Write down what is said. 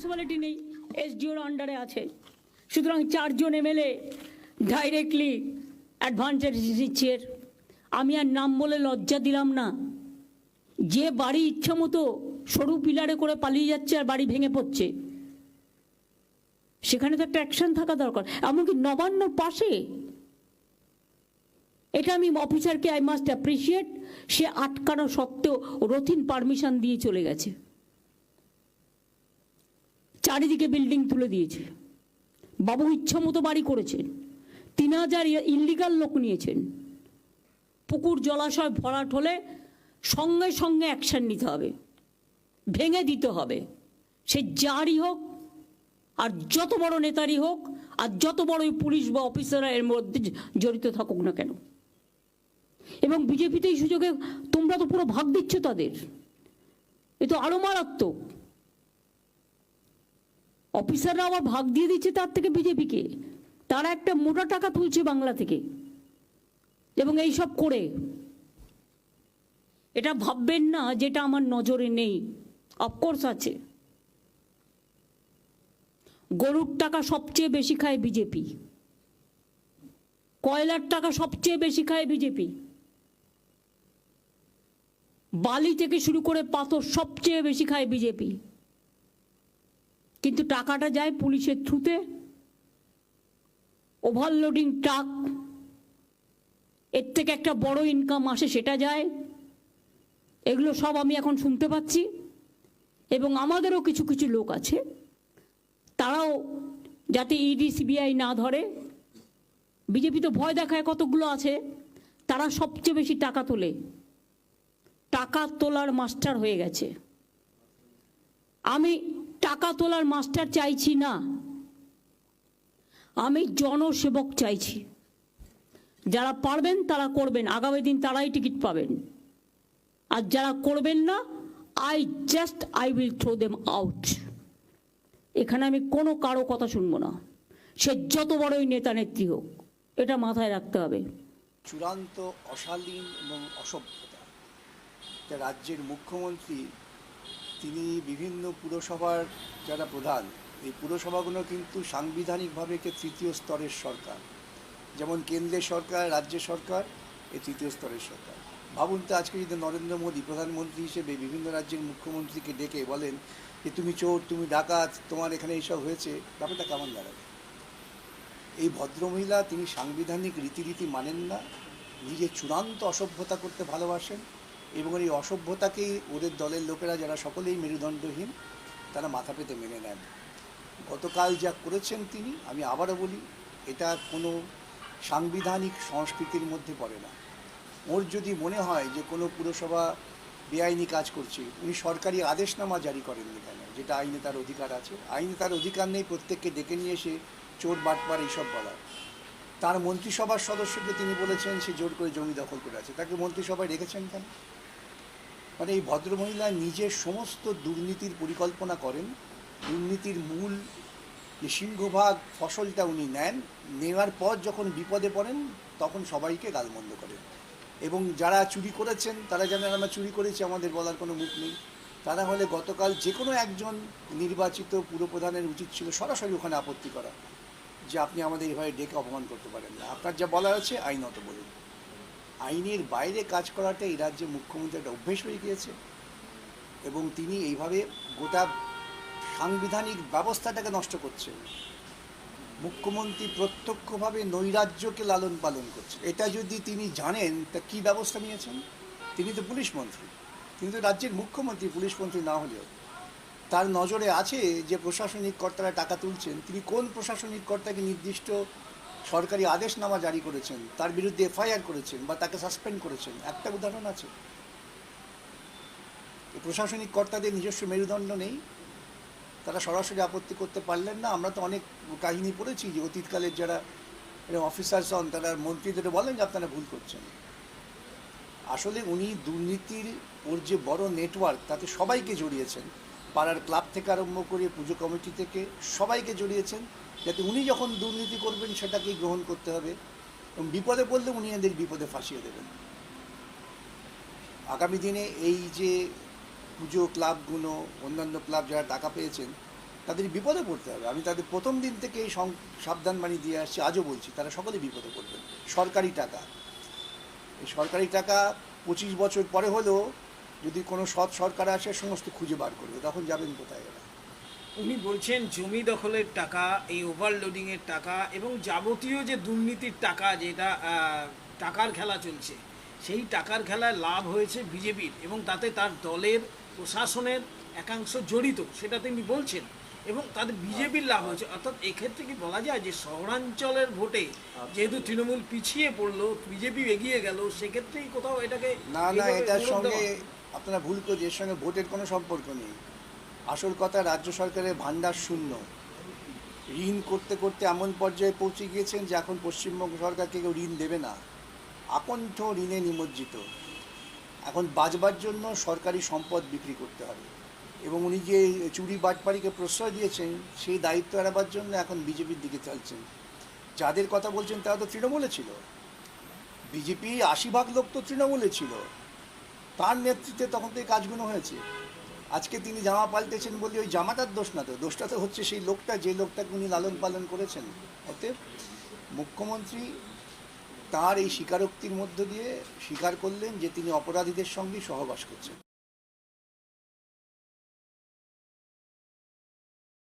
Municipality নেই এসডিওর আন্ডারে আছে। সুতরাং চারজন এমএলএ ডাইরেক্টলি অ্যাডভান্টেজ দিচ্ছে আমি আর নাম বলে লজ্জা দিলাম না। যে বাড়ি ইচ্ছা মতো সরু পিলারে করে পালিয়ে যাচ্ছে আর বাড়ি ভেঙে পড়ছে। সেখানে তো একটা অ্যাকশন থাকা দরকার। এমনকি নবান্নর পাশে এটা আমি অফিসারকে আই মাস্ট অ্যাপ্রিসিয়েট সে আটকানো সত্ত্বেও রথিন পারমিশন দিয়ে চলে গেছে। চারিদিকে বিল্ডিং তুলে দিয়েছে। বাবু ইচ্ছা মতো বাড়ি করেছেন। তিন হাজার ইলিগাল লোক নিয়েছেন। পুকুর জলাশয় ভরাট হলে সঙ্গে সঙ্গে অ্যাকশন নিতে হবে। ভেঙে দিতে হবে। সে যারই হোক, আর যত বড় নেতারই হোক, আর যত বড়ই পুলিশ বা অফিসাররা এর মধ্যে জড়িত থাকুক না কেন? এবং বিজেপিতে এই সুযোগে তোমরা তো পুরো ভাগ দিচ্ছ তাদের। এ তো আরও মারাত্মক। অফিসাররা আবার ভাগ দিয়ে দিচ্ছে তার থেকে বিজেপিকে। তারা একটা মোটা টাকা তুলছে বাংলা থেকে। এবং এই সব করে। এটা ভাববেন না যেটা আমার নজরে নেই। অফকোর্স আছে। গরুর টাকা সবচেয়ে বেশি খায় বিজেপি। কয়লার টাকা সবচেয়ে বেশি খায় বিজেপি। বালি থেকে শুরু করে পাথর সবচেয়ে বেশি খায় বিজেপি। কিন্তু টাকাটা যায় পুলিশের থ্রুতে। ওভারলোডিং ট্রাক এর থেকে একটা বড় ইনকাম আসে সেটা যায়। এগুলো সব আমি এখন শুনতে পাচ্ছি। এবং আমাদেরও কিছু কিছু লোক আছে, তারাও যাতে ইডি সিবিআই না ধরে। বিজেপি তো ভয় দেখায় কতগুলো আছে, তারা সবচেয়ে বেশি টাকা তোলে। টাকা তোলার মাস্টার হয়ে গেছে। আমি টাকা তোলার মাস্টার চাইছি না। আমি জনসেবক চাইছি। যারা পারবেন তারা করবেন, আগামী দিন তারাই টিকিট পাবেন। আর যারা করবেন না I just I will throw them out এখানে আমি কোনো কারও কথা শুনব না। সে যত বড়ই নেতা নেত্রী হোক, এটা মাথায় রাখতে হবে। চূড়ান্ত অশালীন এবং অসভ্যতা। রাজ্যের মুখ্যমন্ত্রী তিনি বিভিন্ন পুরসভার যারা প্রধান, এই পুরসভাগুলো কিন্তু সাংবিধানিকভাবে কে তৃতীয় স্তরের সরকার। যেমন কেন্দ্রের সরকার রাজ্য সরকার এই তৃতীয় স্তরের সরকার। ভাবুন তো আজকে যদি নরেন্দ্র মোদী প্রধানমন্ত্রী হিসেবে বিভিন্ন রাজ্যের মুখ্যমন্ত্রীকে ডেকে বলেন যে, তুমি চোর, তুমি ডাকাত, তোমার এখানে এইসব হয়েছে ব্যাপারটা কেমন দাঁড়াবে এই ভদ্রমহিলা তিনি সাংবিধানিক রীতিরীতি মানেন না, নিজের চূড়ান্ত অসভ্যতা করতে ভালোবাসেন। এবং এই অসভ্যতাকেই ওদের দলের লোকেরা যারা সকলেই মেরুদণ্ডহীন, তারা মাথা পেতে মেনে নেন। গতকাল যা করেছেন তিনি, আমি আবারও বলি, এটা কোনো সাংবিধানিক সংস্কৃতির মধ্যে পড়ে না। ওর যদি মনে হয় যে কোনো পুরসভা বেআইনি কাজ করছে, উনি সরকারি আদেশনামা জারি করেননি কেন, যেটা আইনে তার অধিকার আছে। আইনে তার অধিকার নেই, প্রত্যেককে ডেকে নিয়ে এসে চোর, বাটপার এইসব বলার। তার মন্ত্রিসভার সদস্যকে তিনি বলেছেন, সে জোর করে জমি দখল করে আছে। তাকে মন্ত্রিসভায় রেখেছেন কেন? মানে এই ভদ্রমহিলা নিজের সমস্ত দুর্নীতির পরিকল্পনা করেন। দুর্নীতির মূল যে সিংহভাগ ফসলটা উনি নেন, নেওয়ার পর যখন বিপদে পড়েন, তখন সবাইকে গালমন্দ করেন। এবং যারা চুরি করেছেন, তারা জানেন আমরা চুরি করেছি, আমাদের বলার কোনো মুখ নেই। তারা হলে গতকাল যে কোনো একজন নির্বাচিত পুরপ্রধানের উচিত ছিল সরাসরি ওখানে আপত্তি করা, যে আপনি আমাদের এভাবে ডেকে অপমান করতে পারেন না। আপনার যা বলা আছে, আইনত বলুন। আইনের বাইরে কাজ করাটা এই রাজ্যে মুখ্যমন্ত্রী একটা অভ্যেস হয়ে গিয়েছে। এবং তিনি এইভাবে গোটা সাংবিধানিক ব্যবস্থাটাকে নষ্ট করছেন। মুখ্যমন্ত্রী প্রত্যক্ষভাবে নৈরাজ্যকে লালন পালন করছে। এটা যদি তিনি জানেন, তা কী ব্যবস্থা নিয়েছেন? তিনি তো পুলিশ মন্ত্রী। তিনি তো রাজ্যের মুখ্যমন্ত্রী, পুলিশ মন্ত্রী না হলেও। তার নজরে আছে যে প্রশাসনিক কর্তারা টাকা তুলছেন। তিনি কোন প্রশাসনিক কর্তাকে নির্দিষ্ট সরকারি আদেশনামা জারি করেছেন, তার বিরুদ্ধে এফআইআর করেছেন বা তাকে সাসপেন্ড করেছেন, একটা উদাহরণ আছে। প্রশাসনিক কর্তাদের নিজস্ব মেরুদণ্ড নেই, তারা সরাসরি আপত্তি করতে পারলেন না। আমরা তো অনেক কাহিনী পড়েছি যে অতীতকালের যারা অফিসার্স হন, তারা মন্ত্রীদের বলেন যে আপনারা ভুল করছেন। আসলে উনি দুর্নীতির ওর যে বড় নেটওয়ার্ক তাতে সবাইকে জড়িয়েছেন। পাড়ার ক্লাব থেকে আরম্ভ করে পুজো কমিটি থেকে সবাইকে জড়িয়েছেন। যাতে উনি যখন দুর্নীতি করবেন, সেটাকেই গ্রহণ করতে হবে। এবং বিপদে পড়লে উনি এদের বিপদে ফাঁসিয়ে দেবেন। আগামী দিনে এই যে পুজো ক্লাবগুলো, অন্যান্য ক্লাব যারা টাকা পেয়েছেন, তাদের বিপদে পড়তে হবে। আমি তাদের প্রথম দিন থেকে এই সং- সাবধান বাণী দিয়ে আসছি, আজও বলছি, তারা সকলে বিপদে পড়বেন। সরকারি টাকা। এই সরকারি টাকা পঁচিশ বছর পরে হলেও যদি কোনো সৎ সরকার আসে, সমস্ত খুঁজে বার করবে। তখন যাবেন কোথায় এরা? উনি বলছেন জমি দখলের টাকা এই ওভারলোডিং এর টাকা এবং যাবতীয় যে দুর্নীতির টাকা যেটা টাকার খেলা চলছে সেই টাকার খেলায় লাভ হয়েছে বিজেপির এবং তাতে তার দলের প্রশাসনের একাংশ জড়িত সেটা তিনি বলছেন এবং তাদের বিজেপির লাভ হয়েছে। অর্থাৎ এক্ষেত্রে কি বলা যায় যে শহরাঞ্চলের ভোটে যেহেতু তৃণমূল পিছিয়ে পড়ল বিজেপি এগিয়ে গেল সেক্ষেত্রেই কোথাও এটাকে না না এটার সঙ্গে আপনারা ভুল করছেন এর সঙ্গে ভোটের কোনো সম্পর্ক নেই। আসল কথা রাজ্য সরকারের ভান্ডার শূন্য। ঋণ করতে করতে এমন পর্যায়ে পৌঁছে গিয়েছেন যে এখন পশ্চিমবঙ্গ সরকারকে কেউ ঋণ দেবে না। আকণ্ঠ ঋণে নিমজ্জিত। এখন বাঁচবার জন্য সরকারি সম্পদ বিক্রি করতে হবে। এবং উনি যে চুরি বাটপাড়িকে প্রশ্রয় দিয়েছেন, সেই দায়িত্ব এড়াবার জন্য এখন বিজেপির দিকে চলছেন। যাদের কথা বলছেন তারা তো তৃণমূলে ছিল। বিজেপি আশি ভাগ লোক তো তৃণমূলে ছিল। তার নেতৃত্বে তখন তো এই কাজগুলো হয়েছে। আজকে তিনি জামা পাল্টেছেন বলে ওই জামাটার দোষ না তো। দোষটা তো হচ্ছে সেই লোকটা, যে লোকটাকে উনি লালন পালন করেছেন। অতএব মুখ্যমন্ত্রী তার এই স্বীকারোক্তির মধ্য দিয়ে স্বীকার করলেন যে তিনি অপরাধীদের সঙ্গে সহবাস করছেন।